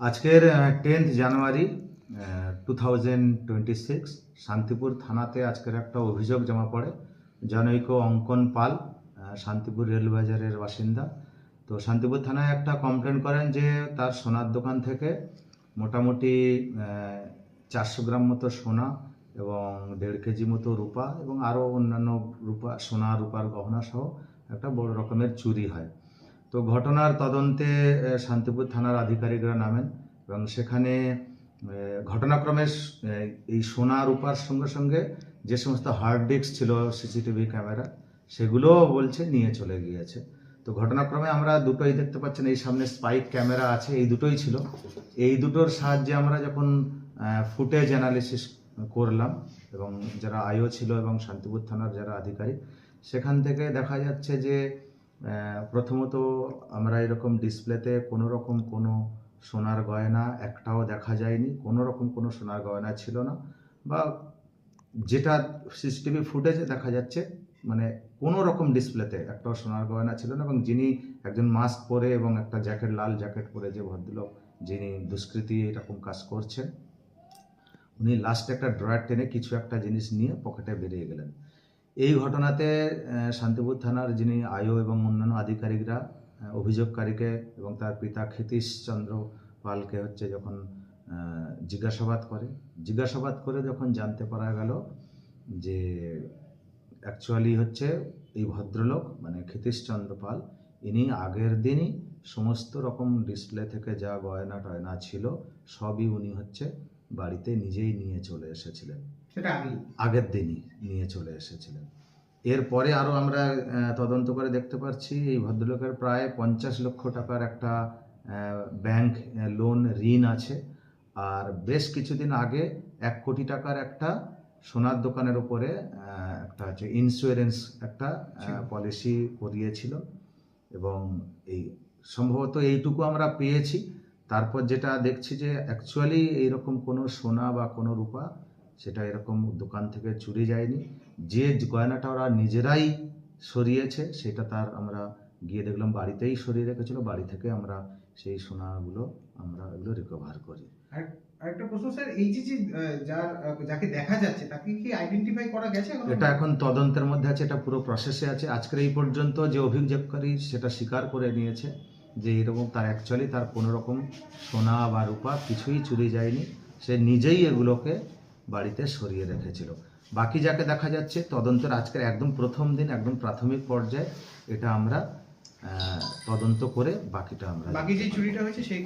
আজকের tenth January two thousand twenty six Shantipur থানাতে আজকের একটা অভিযোগ জমা পড়ে। জনৈক অঙ্কন পাল শান্তিপুর রেলবাজারের বাসিন্দা। তো শান্তিপুর থানায় একটা কমপ্লেন করেন যে তার সোনার দোকান থেকে মোটামুটি চারশো গ্রাম মতো সোনা এবং দেড় কেজি মতো রূপা এবং আরও অন্যান্য রূপা, সোনা, রূপার গহনা সহ একটা বড় রকমের চুরি হয়। তো ঘটনার তদন্তে শান্তিপুর থানার আধিকারিকরা নামেন এবং সেখানে ঘটনাক্রমে এই সোনা রূপার সঙ্গে সঙ্গে যে সমস্ত হার্ড ডিস্ক ছিল, সিসিটিভি ক্যামেরা সেগুলোও বলছে নিয়ে চলে গিয়েছে। তো ঘটনাক্রমে আমরা দুটোই দেখতে পাচ্ছেন, এই সামনে স্পাইক ক্যামেরা আছে, এই দুটোই ছিল। এই দুটোর সাহায্যে আমরা যখন ফুটেজ অ্যানালিসিস করলাম এবং যারা আইও ছিল এবং শান্তিপুর থানার যারা আধিকারিক, সেখান থেকে দেখা যাচ্ছে যে প্রথমত আমরা এরকম ডিসপ্লেতে কোনো রকম কোনো সোনার গয়না একটাও দেখা যায়নি, কোনো রকম কোনো সোনার গয়না ছিল না বা যেটা সিসিটিভি ফুটেজে দেখা যাচ্ছে মানে কোনো রকম ডিসপ্লেতে একটাও সোনার গয়না ছিল না এবং যিনি একজন মাস্ক পরে এবং একটা জ্যাকেট লাল জ্যাকেট পরে যে ভদ্রলোক যিনি দুষ্কৃতী এরকম কাজ করছেন, উনি লাস্টে একটা ড্রয়ার টেনে কিছু একটা জিনিস নিয়ে পকেটে বেরিয়ে গেলেন। এই ঘটনাতে শান্তিপুর থানার যিনি আয়ো এবং অন্যান্য আধিকারিকরা অভিযোগকারীকে এবং তার পিতা ক্ষিতীশ চন্দ্র পালকে হচ্ছে যখন জিজ্ঞাসাবাদ করে জিজ্ঞাসাবাদ করে যখন জানতে পারা গেল যে অ্যাকচুয়ালি হচ্ছে এই ভদ্রলোক মানে ক্ষিতীশ চন্দ্র পাল, ইনি আগের দিনই সমস্ত রকম ডিসপ্লে থেকে যা গয়না টয়না ছিল, সবই উনি হচ্ছে বাড়িতে নিজেই নিয়ে চলে এসেছিলেন। সেটা আগের দিনই নিয়ে চলে এসেছিলেন। এরপরে আরও আমরা তদন্ত করে দেখতে পাচ্ছি এই ভদ্রলোকের প্রায় পঞ্চাশ লক্ষ টাকার একটা ব্যাংক লোন ঋণ আছে। আর বেশ কিছুদিন আগে এক কোটি টাকার একটা সোনার দোকানের উপরে একটা হচ্ছে ইন্স্যুরেন্স একটা পলিসি করিয়েছিল। এবং এই সম্ভবত এইটুকু আমরা পেয়েছি। তারপর যেটা দেখছি যে অ্যাকচুয়ালি এইরকম কোনো সোনা বা কোনো রূপা সেটা এরকম দোকান থেকে চুরি যায়নি। যে গয়নাটা ওরা নিজেরাই সরিয়েছে সেটা তার আমরা গিয়ে দেখলাম বাড়িতেই সরিয়ে রেখেছিল বাড়ি থেকে আমরা সেই সোনাগুলো আমরা এগুলো রিকভার করি। আরেকটা প্রশ্ন স্যার এই যে যার যাকে দেখা যাচ্ছে তাকে কি আইডেন্টিফাই করা গেছে? এটা এখন তদন্তের মধ্যে আছে এটা পুরো প্রসেসে আছে। আজকের এই পর্যন্ত যে অভিযোগকারী সেটা স্বীকার করে নিয়েছে যে এরকম তার অ্যাকচুয়ালি তার কোনো রকম সোনা বা রূপা কিছুই চুরি যায়নি। সে নিজেই এগুলোকে বাড়িতে সরিয়ে রেখেছিল। বাকি যাকে দেখা যাচ্ছে তদন্তের আজকের একদম প্রথম দিন একদম প্রাথমিক পর্যায়ে এটা আমরা আহ, তদন্ত করে বাকিটা আমরা বাকি যে চুরিটা হয়েছে সেই